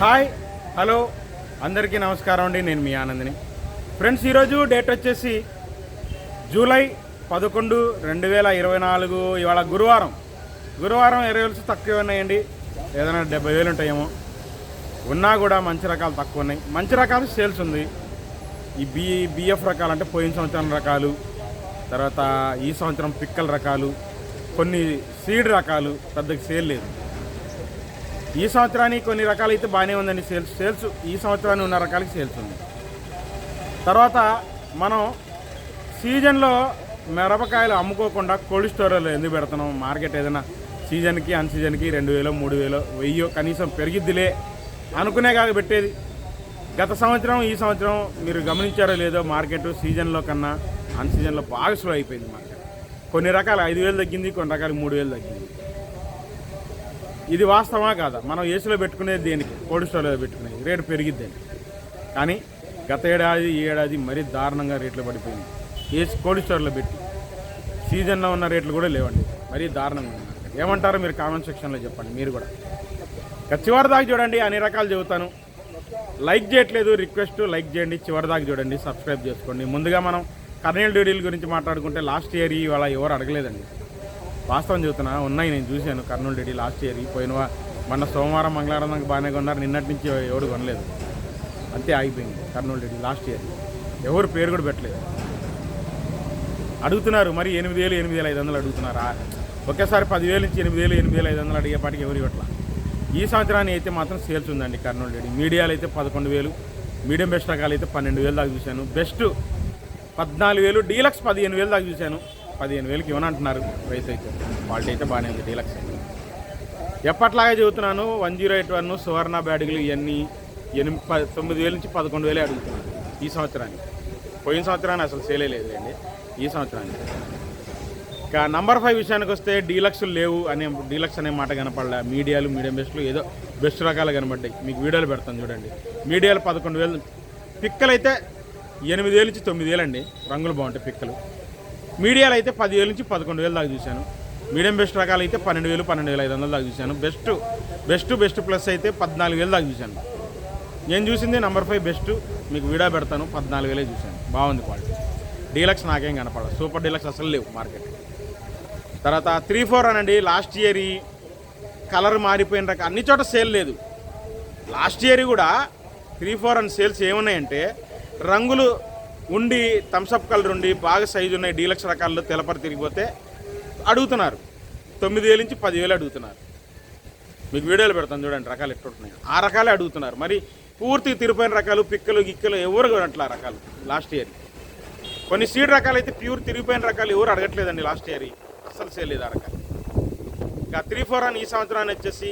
Hi hello అందరికీ నమస్కారం అండి. నేను మీ ఆనందిని. ఫ్రెండ్స్ ఈరోజు డేట్ వచ్చేసి జూలై పదకొండు రెండు వేల ఇరవై నాలుగు ఇవాళ గురువారం. గురువారం ఇరవై వేలు తక్కువ ఉన్నాయండి. ఏదైనా డెబ్బై వేలు ఉంటాయేమో. ఉన్నా కూడా మంచి రకాలు తక్కువ ఉన్నాయి. మంచి రకాలు సేల్స్ ఉంది. ఈ బి బిఎఫ్ రకాలు అంటే పోయిన సంవత్సరం రకాలు తర్వాత ఈ సంవత్సరం పిక్కల రకాలు కొన్ని సీడ్ రకాలు పెద్దగా సేల్ లేదు. ఈ సంవత్సరానికి కొన్ని రకాలు అయితే బాగానే ఉందండి సేల్స్. సేల్స్ ఈ సంవత్సరానికి ఉన్న రకాలకి సేల్స్ ఉంది. తర్వాత మనం సీజన్లో మిరపకాయలు అమ్ముకోకుండా కోల్డ్ స్టోరేజ్లో ఎందుకు పెడుతున్నాం? మార్కెట్ ఏదైనా సీజన్కి అన్ సీజన్కి రెండు వేలు మూడు వేలు వెయ్యో కనీసం పెరిగిద్దిలే అనుకునే కాదు పెట్టేది. గత సంవత్సరం ఈ సంవత్సరం మీరు గమనించారో లేదో మార్కెట్ సీజన్లో కన్నా అన్ సీజన్లో బాగా స్లో అయిపోయింది మార్కెట్. కొన్ని రకాలు ఐదు వేలు తగ్గింది కొన్ని రకాలు మూడు వేలు తగ్గింది. ఇది వాస్తవమా కాదా? మనం ఏసీలో పెట్టుకునేది దేనికి? కోల్డ్ స్టోరేజ్లో పెట్టుకునేది. రేటు పెరిగిద్దని కానీ గత ఏడాది ఈ ఏడాది మరీ దారుణంగా రేట్లు పడిపోయింది ఏసీ కోల్డ్ స్టోర్లో పెట్టి సీజన్లో ఉన్న రేట్లు కూడా లేవండి. మరీ దారుణంగా ఏమంటారో మీరు కామెంట్ సెక్షన్లో చెప్పండి. మీరు కూడా. ఇక చివరి దాకా చూడండి. అన్ని రకాలు చెబుతాను. లైక్ చేయట్లేదు. రిక్వెస్ట్ లైక్ చేయండి. చివరి దాకా చూడండి. సబ్స్క్రైబ్ చేసుకోండి. ముందుగా మనం కర్నూలు డ్యూటీల గురించి మాట్లాడుకుంటే లాస్ట్ ఇయర్ ఇవాళ ఎవరు అడగలేదండి. వాస్తవం చెబుతున్నా ఉన్నాయి నేను చూశాను. కర్నూలు డెడీ లాస్ట్ ఇయర్ పోయిన మొన్న సోమవారం మంగళవారం దాకా బాగానే కొన్నారు. నిన్నటి నుంచి ఎవరు కొనలేదు. అంతే ఆగిపోయింది కర్నూలు డెడీ లాస్ట్ ఇయర్. ఎవరు పేరు కూడా పెట్టలేదు. అడుగుతున్నారు మరి ఎనిమిది వేలు ఎనిమిది వేల ఐదు వందలు అడుగుతున్నారా? ఒకేసారి పదివేలు నుంచి ఎనిమిది వేలు ఎనిమిది వేల ఐదు వందలు అడిగేపాటికి ఎవరు ఇవ్వట్లా? ఈ సంవత్సరాన్ని అయితే మాత్రం సేల్స్ ఉందండి కర్నూలు డెడీ. మీడియాలు అయితే పదకొండు వేలు మీడియం బెస్ట్ రకాలు అయితే పన్నెండు వేలు దాకా చూశాను. బెస్ట్ పద్నాలుగు వేలు డీలక్స్ పదిహేను వేలు దాకా చూశాను. పదిహేను వేలకి ఇవ్వనంటున్నారు రైతు అయితే క్వాలిటీ అయితే బాగానే ఉంది డీలక్స్ ఎప్పట్లాగే చెబుతున్నాను one zero eight one Suvarna బ్యాడుగులు ఇవన్నీ ఎనిమిది ప తొమ్మిది వేల నుంచి పదకొండు వేలే అడుగుతున్నాను ఈ సంవత్సరానికి. పోయిన సంవత్సరాన్ని అసలు సేలే లేదు అండి ఈ సంవత్సరానికి. ఇక నంబర్ ఫైవ్ విషయానికి వస్తే డీలక్స్ లేవు అనే డీలక్స్ అనే మాట కనపడలే. మీడియాలు మీడియం బెస్ట్లు ఏదో బెస్ట్ రకాలు కనబడ్డాయి. మీకు వీడియోలు పెడతాను చూడండి. మీడియాలు పదకొండు వేలు పిక్కలైతే ఎనిమిది వేలు నుంచి తొమ్మిది వేలు అండి రంగులు బాగుంటాయి పిక్కలు. మీడియాలు అయితే పదివేల నుంచి పదకొండు వేలు దాకా చూశాను. మీడియం బెస్ట్ రకాలు అయితే పన్నెండు వేలు పన్నెండు వేల ఐదు వందలు దాకా చూశాను. బెస్ట్ బెస్ట్ బెస్ట్ ప్లస్ అయితే పద్నాలుగు వేలు దాకా చూశాను. నేను చూసింది నెంబర్ ఫైవ్ బెస్ట్. మీకు వీడియో పెడతాను. పద్నాలుగు వేలే చూశాను. బాగుంది క్వాలిటీ. డీలక్స్ నాకేం కనపడదు. సూపర్ డీలక్స్ అసలు లేవు మార్కెట్. తర్వాత త్రీ ఫోర్ అనండి లాస్ట్ ఇయర్ కలర్ మారిపోయిన రకం అన్ని చోట సేల్ లేదు. లాస్ట్ ఇయర్ కూడా త్రీ ఫోర్ అండ్ సేల్స్ ఏమున్నాయంటే రంగులు ఉండి థమ్సప్ కలర్ ఉండి బాగా సైజు ఉన్నాయి డీలక్స్ రకాల్లో తెలపరి తిరిగిపోతే అడుగుతున్నారు. తొమ్మిది వేల నుంచి పదివేలు అడుగుతున్నారు. మీకు వీడియోలు పెడతాను చూడండి రకాలు ఎట్టున్నాయి ఆ రకాలే అడుగుతున్నారు. మరి పూర్తి తిరిగిపోయిన రకాలు పిక్కలు గిక్కలు ఎవరు కొనట్లే ఆ రకాలు లాస్ట్ ఇయర్ కొన్ని సీడ్ రకాలు అయితే ప్యూర్ తిరిగిపోయిన రకాలు ఎవరు అడగట్లేదండి లాస్ట్ ఇయర్ అస్సలు సేల్ లేదు ఆ రకాలు. ఇంకా త్రీ ఫోర్ అని ఈ సంవత్సరాన్ని వచ్చేసి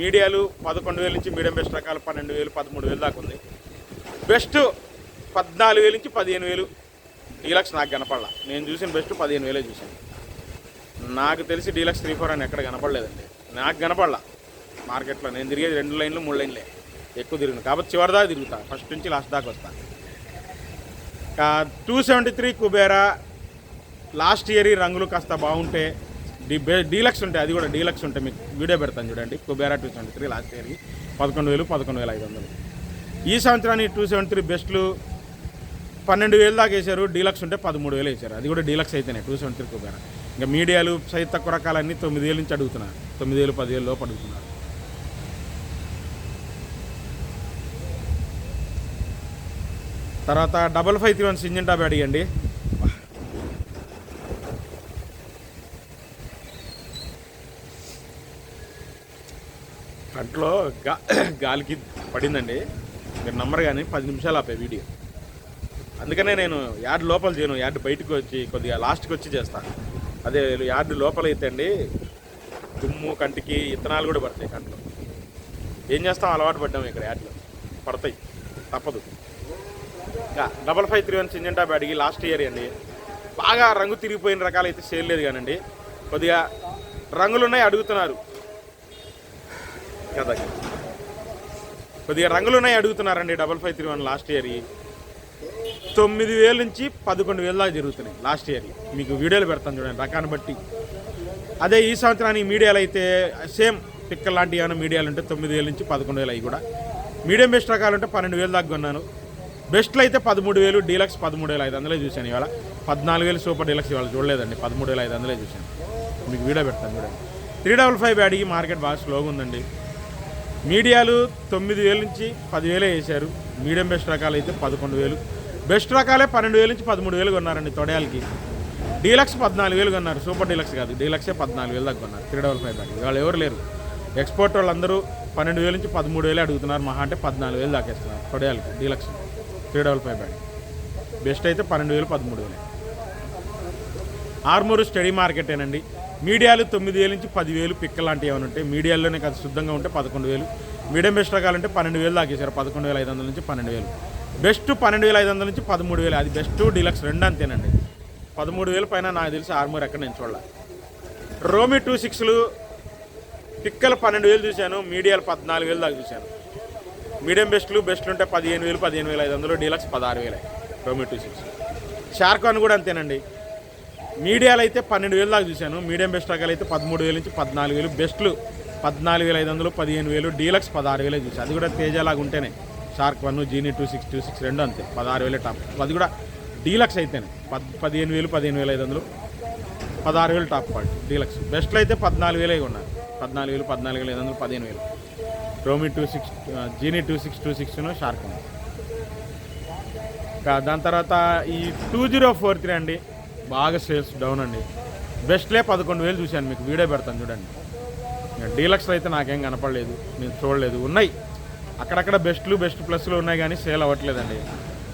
మీడియాలు పదకొండు వేల నుంచి మీడియం బెస్ట్ రకాలు పన్నెండు వేలు పదమూడు వేలు దాకా ఉంది. బెస్ట్ పద్నాలుగు వేలు నుంచి పదిహేను వేలు. డీలక్స్ నాకు కనపడలా. నేను చూసిన బెస్ట్ పదిహేను వేలే చూశాను. నాకు తెలిసి డీలక్స్ త్రీ ఫోర్ అని ఎక్కడ కనపడలేదండి. నాకు కనపడలా. మార్కెట్లో నేను తిరిగేది రెండు లైన్లు మూడు లైన్లే. ఎక్కువ తిరిగిన. కాబట్టి చివరి దాకా తిరుగుతా. ఫస్ట్ నుంచి లాస్ట్ దాకా వస్తాను two seventy three Kubera last year రంగులు కాస్త బాగుంటే డి డీలక్స్ ఉంటాయి అది కూడా డీలక్స్ ఉంటాయి మీకు వీడియో పెడతాను చూడండి. Kubera two seventy three last ఇయర్కి పదకొండు వేలు పదకొండు వేల ఐదు వందలు. ఈ సంవత్సరానికి టూ సెవెంటీ త్రీ బెస్ట్లు పన్నెండు వేలు దాకా వేశారు డీలక్స్ ఉంటే పదమూడు వేలు వేశారు. అది కూడా డీలక్స్ అయితేనే టూ సెవెంటీ త్రీ కుబేరా ఇంకా మీడియాలు సైజ్ తక్కువ రకాలన్నీ తొమ్మిది వేలు నుంచి అడుగుతున్నారు. తొమ్మిది వేలు పదివేలు లోపు అడుగుతున్నారు. తర్వాత డబల్ ఫైవ్ త్రీ వన్ సింజన్ టాబ్ అడిగండి కంట్లో గా గాలికి పడిందండి. మీరు నమ్మరు కానీ పది నిమిషాలు ఆపే వీడియో. అందుకనే నేను యార్డ్ లోపల చేయను యార్డ్ బయటకు వచ్చి కొద్దిగా లాస్ట్కి వచ్చి చేస్తాను అదే యార్డ్ లోపల అయితే అండి దుమ్ము కంటికి ఇత్తనాలు కూడా పడతాయి కంట్లో. ఏం చేస్తాం? అలవాటు పడ్డాము ఇక్కడ యాడ్లో. పడతాయి. తప్పదు. ఇంకా డబల్ ఫైవ్ త్రీ వన్ సింజన్ బ్యాడ్కి లాస్ట్ ఇయర్ అండి. బాగా రంగు తిరిగిపోయిన రకాలు అయితే సేల్ లేదు కానండి. కొద్దిగా రంగులున్నాయి అడుగుతున్నారు. కదా కొద్దిగా రంగులు ఉన్నాయి అడుగుతున్నారండి double five three one last year తొమ్మిది వేల నుంచి పదకొండు వేల దాకా జరుగుతున్నాయి లాస్ట్ ఇయర్. మీకు వీడియోలు పెడతాను చూడండి రకాన్ని బట్టి. అదే ఈ సంవత్సరానికి మీడియాలు అయితే సేమ్ పిక్కల్ లాంటి ఏమైనా మీడియాలు ఉంటే తొమ్మిది వేల నుంచి పదకొండు వేలు అవి కూడా. మీడియం బెస్ట్ రకాలు ఉంటే పన్నెండు వేలు దాకా కొన్నాను. బెస్ట్లో అయితే పదమూడు వేలు డీలక్స్ పదమూడు వేల ఐదు వందలే చూశాను ఇవాళ. పద్నాలుగు వేలు సూపర్ డీలక్స్ ఇవాళ చూడలేదండి పదమూడు వేల ఐదు వందలే చూశాను. మీకు వీడియో పెడతాను చూడండి. త్రీ డబల్ ఫైవ్ బ్యాడీకి మార్కెట్ బాగా స్లోగా ఉందండి. మీడియాలు తొమ్మిది వేల నుంచి పదివేలే వేశారు. మీడియం బెస్ట్ రకాలు అయితే పదకొండు వేలు. బెస్ట్ రకాలే పన్నెండు వేల నుంచి పదమూడు వేలు కొన్నారండి తొడయాలకి. డీలక్స్ పద్నాలుగు వేలు కొన్నారు సూపర్ డీలక్స్ కాదు డీలక్సే పద్నాలుగు వేలు దాకా కొన్నారు త్రీ డబల్ ఫైవ్ బ్యాగ్ వాళ్ళు ఎవరు లేరు. ఎక్స్పోర్ట్ వాళ్ళందరూ పన్నెండు వేల నుంచి పదమూడు వేలు అడుగుతున్నారు మహా అంటే పద్నాలుగు వేలు దాకేస్తున్నారు తొడయాలకి deluxe. Three double five bag best అయితే పన్నెండు వేలు పదమూడు వేలు. ఆర్మూరు స్టడీ మార్కెటేనండి. మీడియాలు తొమ్మిది వేలు నుంచి పదివేలు పిక్క లాంటివి ఏమైనా ఉంటాయి మీడియాల్లోనే కాదు శుద్ధంగా ఉంటే పదకొండు వేలు. మీడియం బెస్ట్ రకాలంటే పన్నెండు వేలు దాకేశారు పదకొండు వేల ఐదు వందల నుంచి పన్నెండు వేలు. బెస్ట్ పన్నెండు వేల ఐదు వందల నుంచి పదమూడు వేలు అది బెస్ట్ డీలక్స్ రెండు అంతేనండి. పదమూడు వేల పైన నాకు తెలిసి ఆర్మూర్ ఎక్కడ నేను చూడాలి. రోమి టూ సిక్స్లు పిక్కలు పన్నెండు వేలు చూశాను మీడియాలు పద్నాలుగు వేలు దాకా చూశాను. మీడియం బెస్ట్లు బెస్ట్లు ఉంటే పదిహేను వేలు పదిహేను వేల ఐదు వందలు డీలక్స్ పదహారు వేలే రోమి టూ సిక్స్. షార్కాన్ కూడా అంతేనండి. మీడియాలు అయితే పన్నెండు వేలు దాకా చూశాను మీడియం బెస్ట్ రకాలు అయితే పదమూడు వేలు నుంచి పద్నాలుగు వేలు బెస్ట్లు పద్నాలుగు వేల ఐదు వందలు పదిహేను వేలు డీలక్స్ పదహారు వేలే చూసాను అది కూడా తేజలాగా ఉంటేనే. Shark one genie two six two six రెండు అంతే. పదహారు వేలే టాప్. అది కూడా డీలక్స్ అయితేనే. పద్ పదిహేను వేలు పదిహేను వేల ఐదు వందలు. పదహారు వేలు టాప్ క్వాలిటీ డీలక్స్. బెస్ట్లో అయితే పద్నాలుగు వేలే ఉన్నాయి పద్నాలుగు వేలు పద్నాలుగు వేల ఐదు వందలు పదిహేను వేలు. రోమి two six genie two six two సిక్స్ను షార్క్ ఉంది దాని తర్వాత ఈ టూ జీరో ఫోర్ త్రీ అండి బాగా సేల్స్ డౌన్ అండి. బెస్ట్లే పదకొండు వేలు చూశాను మీకు వీడియో పెడతాను చూడండి. ఇంకా డీలక్స్లో అయితే నాకేం కనపడలేదు నేను చూడలేదు. ఉన్నాయి. అక్కడక్కడ బెస్ట్లు బెస్ట్ ప్లస్లు ఉన్నాయి కానీ సేల్ అవ్వట్లేదండి.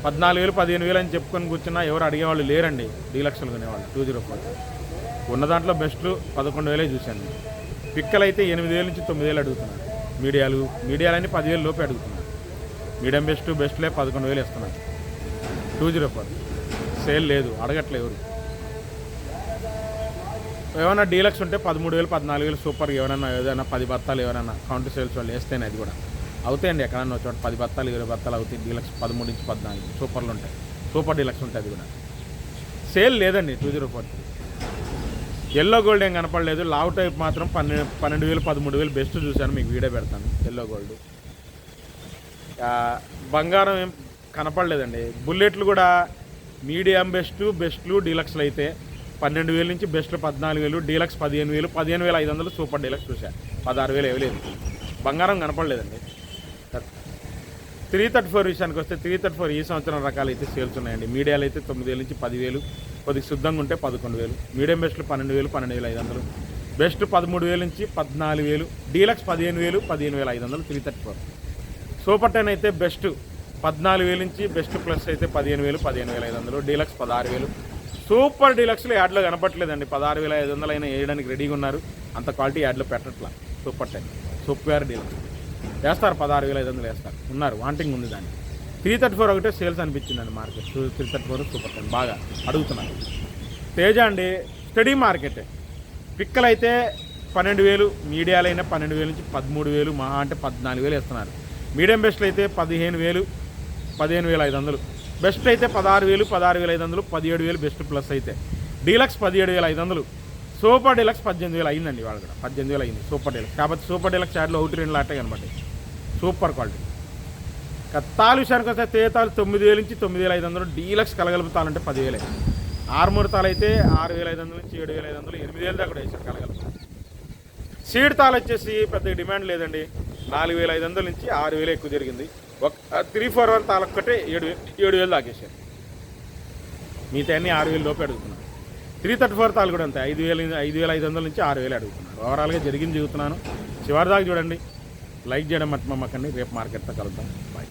పద్నాలుగు వేలు పదిహేను వేలు అని చెప్పుకొని కూర్చున్నా ఎవరు అడిగేవాళ్ళు లేరండి. డీలక్స్లు కొనేవాళ్ళు టూ జీరో ఫోర్. ఉన్న దాంట్లో బెస్ట్లు పదకొండు వేలే చూశాను. పిక్కలు అయితే ఎనిమిది వేల నుంచి తొమ్మిది వేలు అడుగుతున్నాను మీడియాలు మీడియాలన్నీ పదివేలు లోపే అడుగుతున్నాను మీడియం బెస్ట్ బెస్ట్లే పదకొండు వేలు ఇస్తున్నాను టూ జీరో ఫోర్. సేల్ లేదు అడగట్లే ఎవరు. ఏమైనా డీలక్స్ ఉంటే పదమూడు వేలు పద్నాలుగు వేలు సూపర్గా ఎవరైనా ఏదైనా పది బత్తాలు ఎవరైనా కౌంటర్ సేల్స్ వాళ్ళు వేస్తేనే అది కూడా. అవుతాయండి ఎక్కడన్నా చోట. పది బత్తాలు ఇరవై బత్తాలు అవుతాయి. డీలక్స్ పదమూడు నుంచి పద్నాలుగు. సూపర్లు ఉంటాయి. సూపర్ డీలక్స్ ఉంటుంది అది కూడా. సేల్ లేదండి two zero four. Yellow gold ఏం కనపడలేదు. లావ్ టైప్ మాత్రం పన్నెండు పన్నెండు వేలు పదమూడు వేలు బెస్ట్ చూశాను. మీకు వీడియో పెడతాను. Yellow gold. బంగారం ఏం కనపడలేదండి. బుల్లెట్లు కూడా మీడియం బెస్ట్ బెస్ట్లు డీలక్స్లు అయితే పన్నెండు వేల నుంచి బెస్ట్లు పద్నాలుగు వేలు డీలక్స్ పదిహేను వేలు పదిహేను వేల ఐదు వందలు సూపర్ డీలక్స్ చూశాను పదహారు వేలు ఇవ్వలేదు బంగారం కనపడలేదండి. త్రీ థర్టీ ఫోర్ విషయానికి వస్తే త్రీ థర్టీ ఫోర్ ఈ సంవత్సరం రకాలు అయితే సేల్స్ ఉన్నాయండి మీడియాలు అయితే తొమ్మిది వేల నుంచి పదివేలు కొద్దిగా శుద్ధంగా ఉంటే పదకొండు వేలు మీడియం బెస్ట్లు పన్నెండు వేలు పన్నెండు వేల ఐదు వందలు బెస్ట్ పదమూడు వేల నుంచి పద్నాలుగు వేలు డీలక్స్ పదిహేను వేలు పదిహేను వేల ఐదు వందలు three thirty four. Super ten అయితే బెస్ట్ పద్నాలుగు వేలు నుంచి బెస్ట్ ప్లస్ అయితే పదిహేను వేలు పదిహేను వేల ఐదు వందలు డీలక్స్ పదహారు వేలు. సూపర్ డీలక్స్లో యాడ్లో కనపట్లేదండి పదహారు వేల ఐదు వందలు అయినా వేయడానికి రెడీగా ఉన్నారు. అంత క్వాలిటీ యాడ్లో పెట్టట్లా. Super ten. Super deluxe. వేస్తారు పదహారు వేల ఐదు వందలు వేస్తారు. ఉన్నారు వాంటింగ్ ఉంది దాన్ని త్రీ థర్టీ ఫోర్ ఒకటే సేల్స్ అనిపించిందండి market. Three thirty four super ten బాగా అడుగుతున్నారు. తేజ అండి స్టడీ మార్కెట్ పిక్కలు అయితే పన్నెండు వేలు మీడియాలు అయినా పన్నెండు వేలు నుంచి పదమూడు వేలు మహా అంటే పద్నాలుగు వేలు ఇస్తున్నారు మీడియం బెస్ట్లు అయితే పదిహేను వేలు పదిహేను వేల ఐదు వందలు. బెస్ట్ అయితే పదహారు వేలు పదహారు వేల ఐదు వందలు పదిహేడు వేలు బెస్ట్ ప్లస్ అయితే. డీలక్స్ పదిహేడు వేల ఐదు వందలు. సూపర్ డీలక్స్ పద్దెనిమిది వేలు అయిందండి వాళ్ళు కూడా. పద్దెనిమిది వేలు అయింది సూపర్ డీలక్స్. కాబట్టి సూపర్ డీలక్స్ చాట్లో ఒకటి రెండు లాటే కనబడి సూపర్ క్వాలిటీ. కత్తాలు విషయానికి వస్తే తేతాలు తొమ్మిది వేల నుంచి తొమ్మిది వేల ఐదు వందలు. డీలక్స్ కలగలుపుతాలంటే పదివేలే ఆరుమూరు తాలు అయితే ఆరు వేల ఐదు వందల నుంచి ఏడు వేల ఐదు వందలు ఎనిమిది వేలు దాకా వేసారు కలగలుపుతారు. సీడ్ తాలు వచ్చేసి పెద్ద డిమాండ్ లేదండి. నాలుగు వేల ఐదు వందల నుంచి ఆరు వేలు ఎక్కువ జరిగింది. ఒక త్రీ ఫోర్ వన్ తాలొక్కటే ఏడు ఏడు వేలు దాకేసారు మిగతా అన్ని ఆరు వేలు లోపే అడుగుతున్నారు త్రీ థర్టీ ఫోర్ తాలు కూడా అంతే. ఐదు వేల ఐదు వేల ఐదు వందల నుంచి ఆరు వేలు అడుగుతున్నాను ఓవరాల్గా జరిగింది చెబుతున్నాను. చివరి దాకా చూడండి. లైక్ చేయడం మర్చిపోమ్మకండి రేపు మార్కెట్తో కలుద్దాం. బాయ్